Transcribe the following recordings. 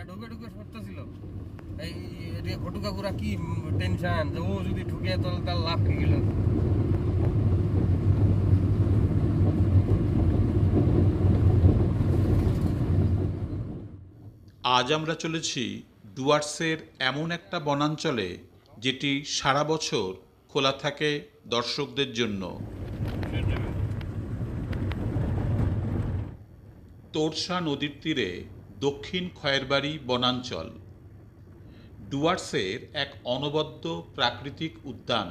এটা ঢুকে ঢুকে সরতেছিল এই এদিকে ঘটু কি টেনশন যে ও যদি ঢুকে তাহলে তার লাভ কি গেল? আজ আমরা চলেছি ডুয়ার্সের এমন একটা বনাঞ্চলে যেটি সারা বছর খোলা থাকে দর্শকদের জন্য। তোরসা নদীর তীরে দক্ষিণ খয়েরবাড়ি, বনাঞ্চল। ডুয়ার্সের এক অনবদ্য প্রাকৃতিক উদ্যান।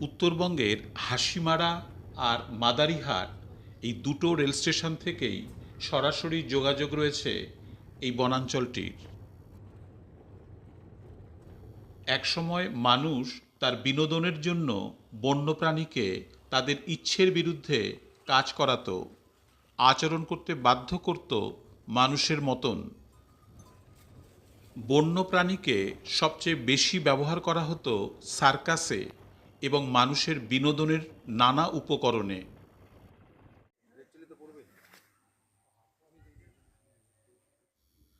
উত্তরবঙ্গের হাসিমারা আর মাদারিহাট এই দুটো রেল স্টেশন থেকেই সরাসরি যোগাযোগ রয়েছে এই বনাঞ্চলটির। একসময় মানুষ তার বিনোদনের জন্য বন্যপ্রাণীকে তাদের ইচ্ছের বিরুদ্ধে কাজ করাতো। আচরণ করতে বাধ্য করত মানুষের মতন। বন্যপ্রাণীকে সবচেয়ে বেশি ব্যবহার করা হতো সার্কাসে এবং মানুষের বিনোদনের নানা উপকরণে।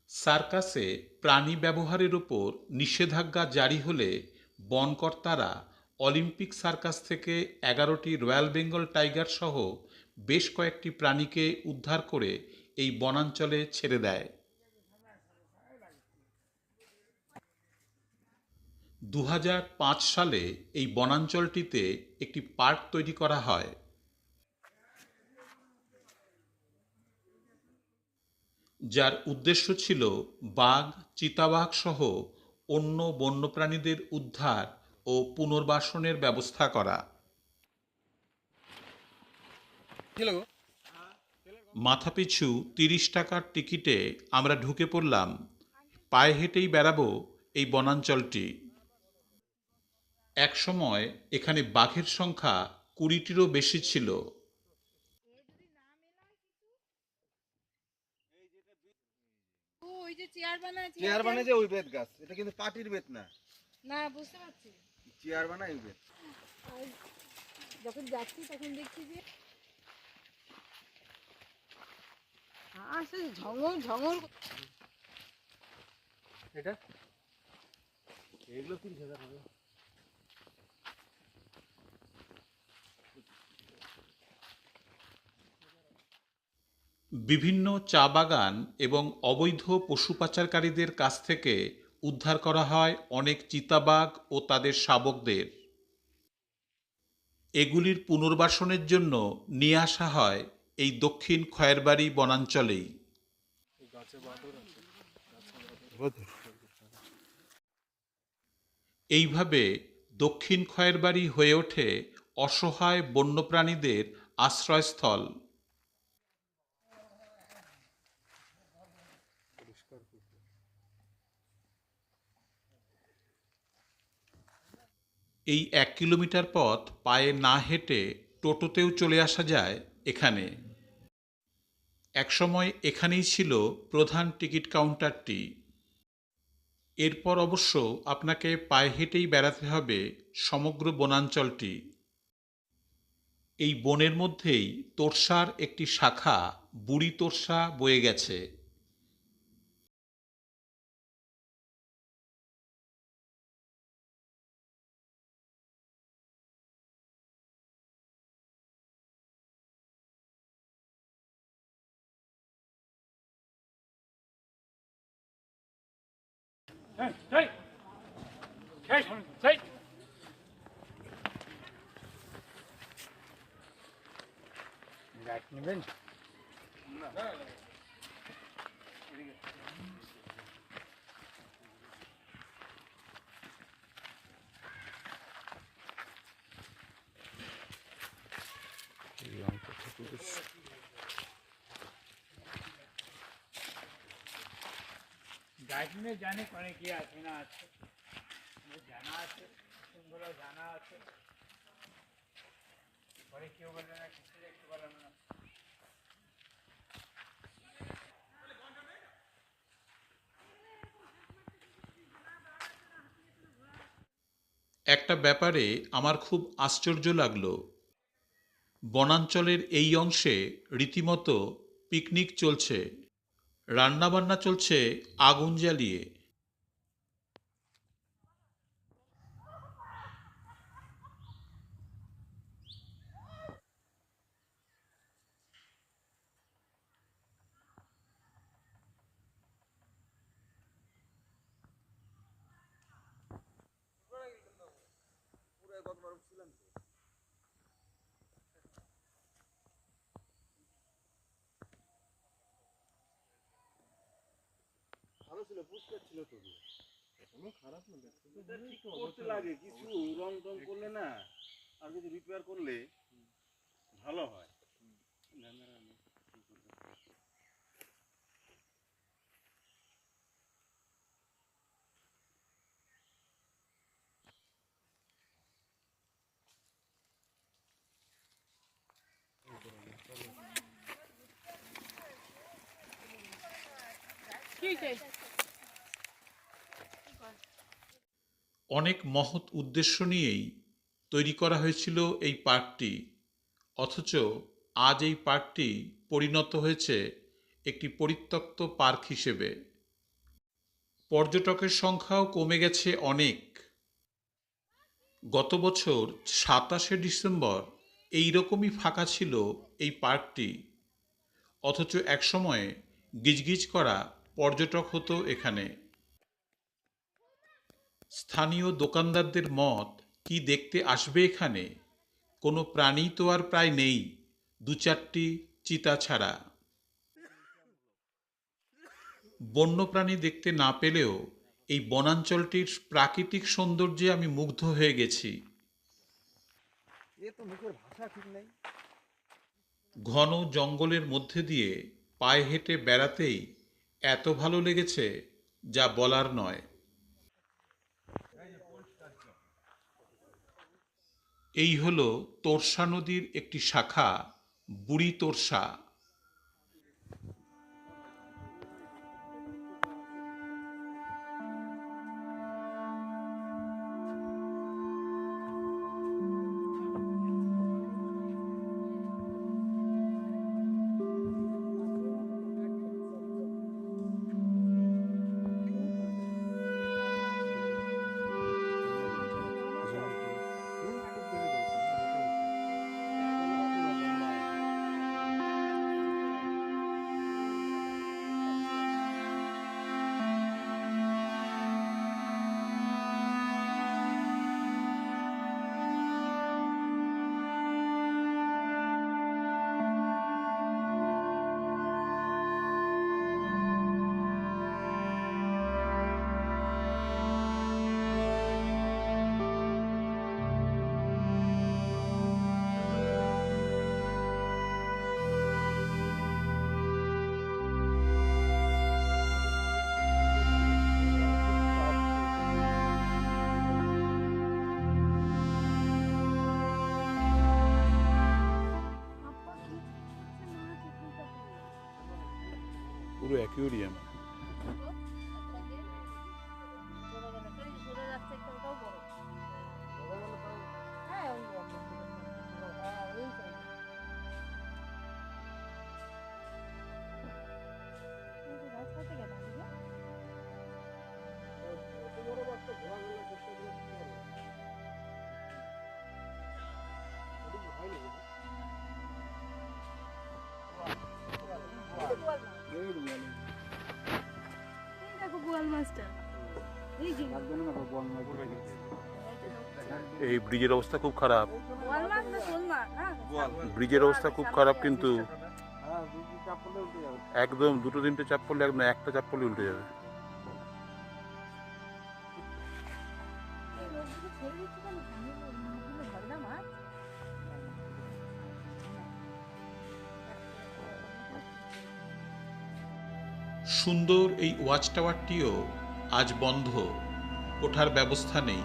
সার্কাসে প্রাণী ব্যবহারের উপর নিষেধাজ্ঞা জারি হলে বনকর্তারা অলিম্পিক সার্কাস থেকে এগারোটি রয়্যাল বেঙ্গল টাইগার সহ বেশ কয়েকটি প্রাণীকে উদ্ধার করে এই বনাঞ্চলে ছেড়ে দেয়। দু হাজার পাঁচ সালে এই বনাঞ্চলটিতে একটি পার্ক তৈরি করা হয়। যার উদ্দেশ্য ছিল বাঘ, চিতাবাঘ সহ অন্য বন্যপ্রাণীদের উদ্ধার ও পুনর্বাসনের ব্যবস্থা করা। মাথাপিছু তিরিশ টাকার টিকিটে আমরা ঢুকে পড়লাম। পায়ে হেঁটেই বেড়াবো এই বনাঞ্চলটি। একসময় এখানে বাঘের সংখ্যা কুড়িটিরও বেশি ছিল। ও ওই যে চেয়ার বানায় যে ওই বেত গাছ এটা কিন্তু পাটির বেত না। না বুঝতে পারছি। চেয়ার বানায় ওই বেত। যখন যাচ্ছি তখন দেখছি যে আসে ঝঙর ঝঙর এটা? এগুলো তিরিশ হাজার হবে। বিভিন্ন চা বাগান এবং অবৈধ পশু পাচারকারীদের কাছ থেকে উদ্ধার করা হয় অনেক চিতাবাঘ ও তাদের শাবকদের। এগুলির পুনর্বাসনের জন্য নিয়ে আসা হয় এই দক্ষিণ খয়েরবাড়ি বনাঞ্চলেই। এইভাবে দক্ষিণ খয়েরবাড়ি হয়ে ওঠে অসহায় বন্যপ্রাণীদের আশ্রয়স্থল। এই এক কিলোমিটার পথ পায়ে না হেঁটে টোটোতেও চলে আসা যায় এখানে। একসময় এখানেই ছিল প্রধান টিকিট কাউন্টারটি। এরপর অবশ্য আপনাকে পায়ে হেঁটেই বেড়াতে হবে সমগ্র বনাঞ্চলটি। এই বনের মধ্যেই তোরসার একটি শাখা বুড়ি তোরসা বয়ে গেছে। Back in niet bin. কোনে আছে না আছে। জানা আছে জানা আছে। পরে কেউ না কিছু না একটা ব্যাপারে আমার খুব আশ্চর্য লাগল। বনাঞ্চলের এই অংশে রীতিমতো পিকনিক চলছে। রান্নাবান্না চলছে আগুন জ্বালিয়ে। ভালো ছিল পুষ্কার ছিল তো কোনো খারাপ না ঠিক করতে লাগে কিছু রং টং করলে না আর কিছু রিপেয়ার করলে ভালো হয় অনেক মহৎ উদ্দেশ্য নিয়েই তৈরি করা হয়েছিল এই পার্কটি অথচ আজ এই পার্কটি পরিণত হয়েছে একটি পরিত্যক্ত পার্ক হিসেবে। পর্যটকের সংখ্যাও কমে গেছে অনেক। গত বছর সাতাশে ডিসেম্বর এই রকমই ফাঁকা ছিল এই পার্কটি। অথচ একসময়ে গিজগিজ করা পর্যটক হতো এখানে। স্থানীয় দোকানদারদের মত কি দেখতে আসবে এখানে? কোনো প্রাণী তো আর প্রায় নেই দু চারটি চিতা ছাড়া। বন্যপ্রাণী দেখতে না পেলেও এই বনাঞ্চলটির প্রাকৃতিক সৌন্দর্যে আমি মুগ্ধ হয়ে গেছি। ঘন জঙ্গলের মধ্যে দিয়ে পায়ে হেঁটে বেড়াতেই এত ভালো লেগেছে যা বলার নয়। এই হল তোরসা নদীর একটি শাখা বুড়ি তোরসা। পুরো অ্যাকুয়ারিয়াম এই ব্রিজের অবস্থা খুব খারাপ। হ্যাঁ। ব্রিজের অবস্থা খুব খারাপ কিন্তু। একদম দুটো তিনটে চাপ পড়লে একদম একটা চাপ পড়লে উল্টে যাবে। সুন্দর এই ওয়াচ টাওয়ারটিও আজ বন্ধ। ওঠার ব্যবস্থা নেই।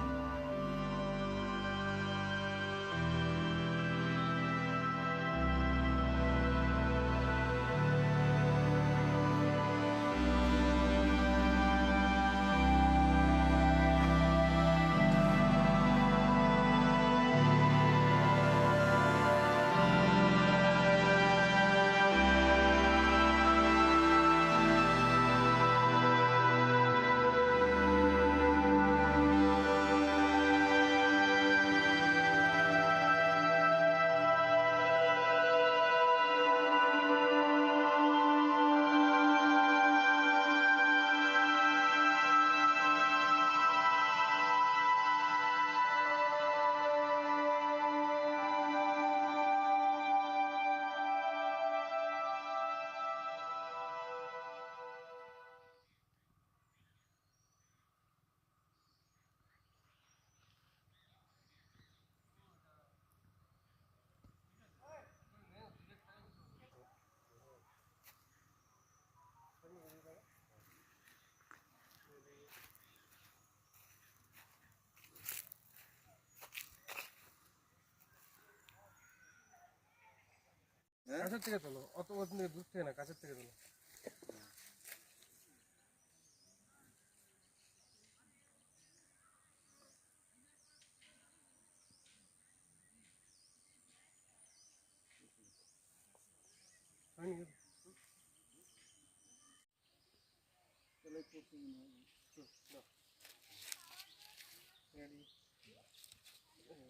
কাছের থেকে তোলো অত ওখান থেকে দূর থেকে না কাছের থেকে তোলো?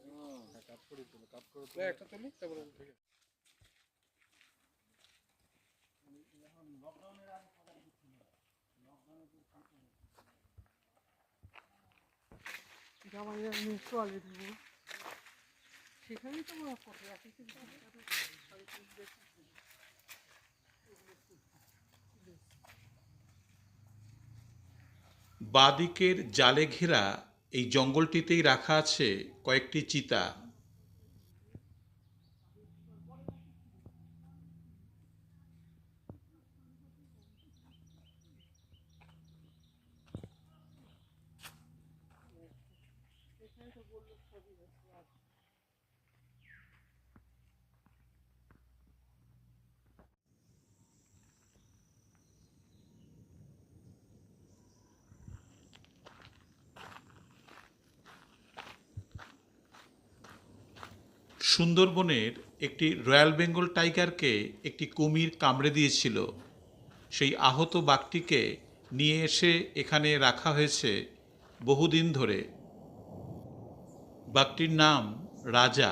না, একটা তুলি তারপরে বাদিকের জালে ঘেরা এই জঙ্গলটিতেই রাখা আছে কয়েকটি চিতা। সুন্দরবনের একটি রয়্যাল বেঙ্গল টাইগারকে একটি কুমির কামড়ে দিয়েছিল। সেই আহত বাঘটিকে নিয়ে এসে এখানে রাখা হয়েছে বহুদিন ধরে। বাঘটির নাম রাজা।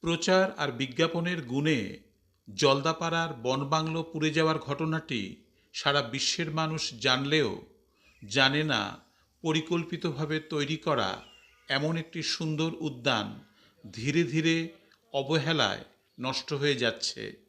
প্রচার আর বিজ্ঞাপনের গুণে জলদাপাড়ার বনবাংলো পুড়ে যাওয়ার ঘটনাটি সারা বিশ্বের মানুষ জানলেও জানে না পরিকল্পিতভাবে তৈরি করা এমন একটি সুন্দর উদ্যান ধীরে ধীরে অবহেলায় নষ্ট হয়ে যাচ্ছে।